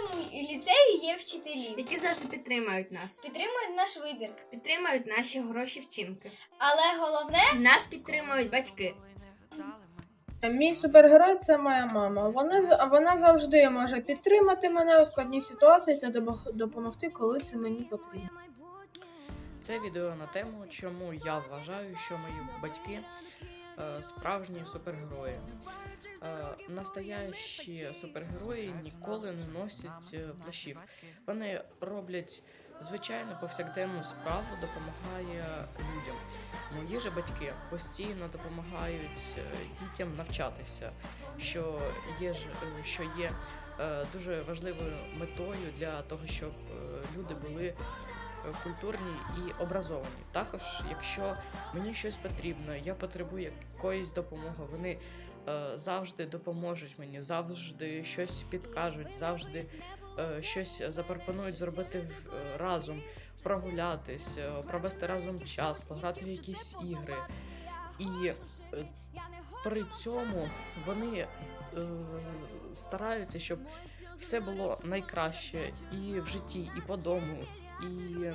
нашому ліцеї є вчителі. які завжди підтримують нас, Підтримують наш вибір. підтримують наші хороші вчинки. Але головне Нас підтримують батьки. Мій супергерой це моя мама. Вона вона завжди може підтримати мене у складній ситуації та допо- допомогти, коли це мені потрібно. Це відео на тему, чому я вважаю, що мої батьки справжні супергерої. Е, настоящі супергерої ніколи не носять е, плащів. Вони роблять звичайну повсякденну справу, допомагає людям. Мої же батьки постійно допомагають е, дітям навчатися, що є ж е, що є е, дуже важливою метою для того, щоб е, люди були е, культурні і образовані. Також, якщо мені щось потрібно, я потребую якоїсь допомоги, вони е, завжди допоможуть мені, завжди щось підкажуть, завжди е, щось запропонують зробити в- е, разом, прогулятись, е, провести разом час, пограти в якісь ігри. І е, при цьому вони е, стараються, щоб все було найкраще і в житті, і по дому, і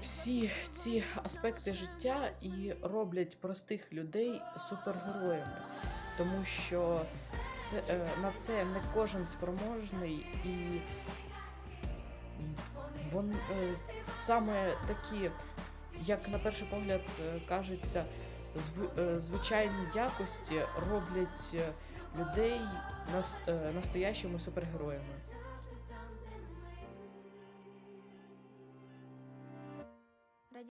всі ці аспекти життя і роблять простих людей супергероями, тому що це, е, на це не кожен спроможний і вон, е, саме такі, як на перший погляд е, кажеться, зв- звичайні якості роблять людей нас, настоящими супергероями.